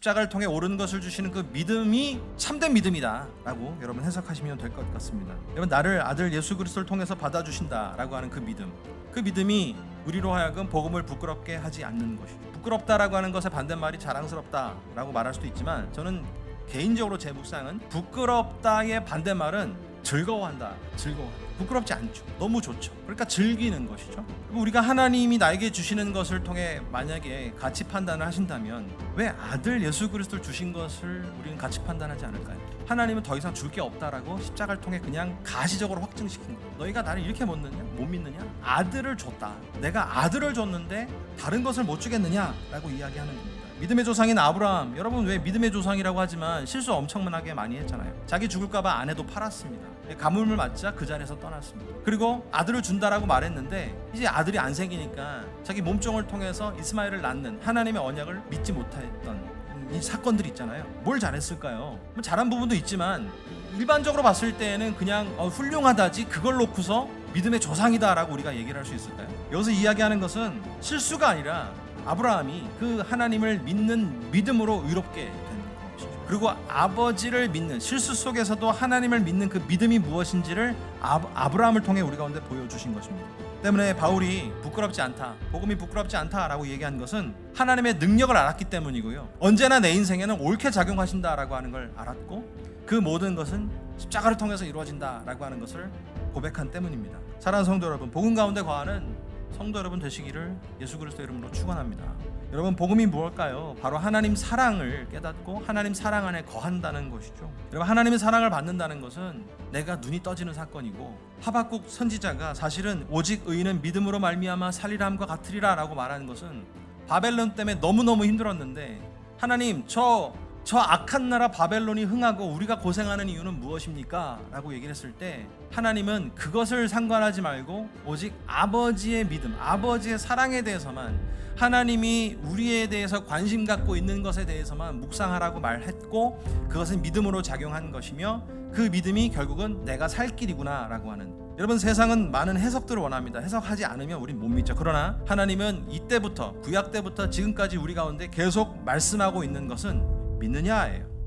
십자가를 통해 옳은 것을 주시는 그 믿음이 참된 믿음이다라고 여러분 해석하시면 될 것 같습니다. 여러분 나를 아들 예수 그리스도를 통해서 받아주신다라고 하는 그 믿음, 그 믿음이 우리로 하여금 복음을 부끄럽게 하지 않는 것이죠. 부끄럽다라고 하는 것의 반대말이 자랑스럽다라고 말할 수도 있지만 저는 개인적으로 제 묵상은 부끄럽다의 반대말은 즐거워한다. 즐거워. 부끄럽지 않죠. 너무 좋죠. 그러니까 즐기는 것이죠. 우리가 하나님이 나에게 주시는 것을 통해 만약에 가치 판단을 하신다면 왜 아들 예수 그리스도를 주신 것을 우리는 가치 판단하지 않을까요? 하나님은 더 이상 줄 게 없다라고 십자가를 통해 그냥 가시적으로 확증시킨 거예요. 너희가 나를 이렇게 못 믿느냐? 못 믿느냐? 아들을 줬다. 내가 아들을 줬는데 다른 것을 못 주겠느냐라고 이야기하는 겁니다. 믿음의 조상인 아브라함. 여러분 왜 믿음의 조상이라고 하지만 실수 엄청나게 많이 했잖아요. 자기 죽을까봐 아내도 팔았습니다. 가뭄을 맞자 그 자리에서 떠났습니다. 그리고 아들을 준다라고 말했는데 이제 아들이 안 생기니까 자기 몸종을 통해서 이스마엘을 낳는 하나님의 언약을 믿지 못했던 이 사건들이 있잖아요. 뭘 잘했을까요? 뭐 잘한 부분도 있지만 일반적으로 봤을 때는 그냥 어, 훌륭하다지 그걸 놓고서 믿음의 조상이다라고 우리가 얘기를 할 수 있을까요? 여기서 이야기하는 것은 실수가 아니라 아브라함이 그 하나님을 믿는 믿음으로 의롭게 된 것이죠. 그리고 아버지를 믿는 실수 속에서도 하나님을 믿는 그 믿음이 무엇인지를 아, 아브라함을 통해 우리 가운데 보여주신 것입니다. 때문에 바울이 부끄럽지 않다, 복음이 부끄럽지 않다라고 얘기한 것은 하나님의 능력을 알았기 때문이고요. 언제나 내 인생에는 옳게 작용하신다라고 하는 걸 알았고 그 모든 것은 십자가를 통해서 이루어진다라고 하는 것을 고백한 때문입니다. 사랑하는 성도 여러분, 복음 가운데 거하는 성도 여러분 되시기를 예수 그리스도 이름으로 축원합니다. 여러분 복음이 무엇일까요? 바로 하나님 사랑을 깨닫고 하나님 사랑 안에 거한다는 것이죠. 여러분 하나님의 사랑을 받는다는 것은 내가 눈이 떠지는 사건이고 하박국 선지자가 사실은 오직 의인은 믿음으로 말미암아 살리람과 같으리라라고 말하는 것은 바벨론 때문에 너무너무 힘들었는데 하나님 저 저 악한 나라 바벨론이 흥하고 우리가 고생하는 이유는 무엇입니까? 라고 얘기를 했을 때 하나님은 그것을 상관하지 말고 오직 아버지의 믿음, 아버지의 사랑에 대해서만 하나님이 우리에 대해서 관심 갖고 있는 것에 대해서만 묵상하라고 말했고 그것은 믿음으로 작용한 것이며 그 믿음이 결국은 내가 살 길이구나라고 하는 여러분 세상은 많은 해석들을 원합니다. 해석하지 않으면 우린 못 믿죠. 그러나 하나님은 이때부터 구약 때부터 지금까지 우리 가운데 계속 말씀하고 있는 것은 믿느냐예요.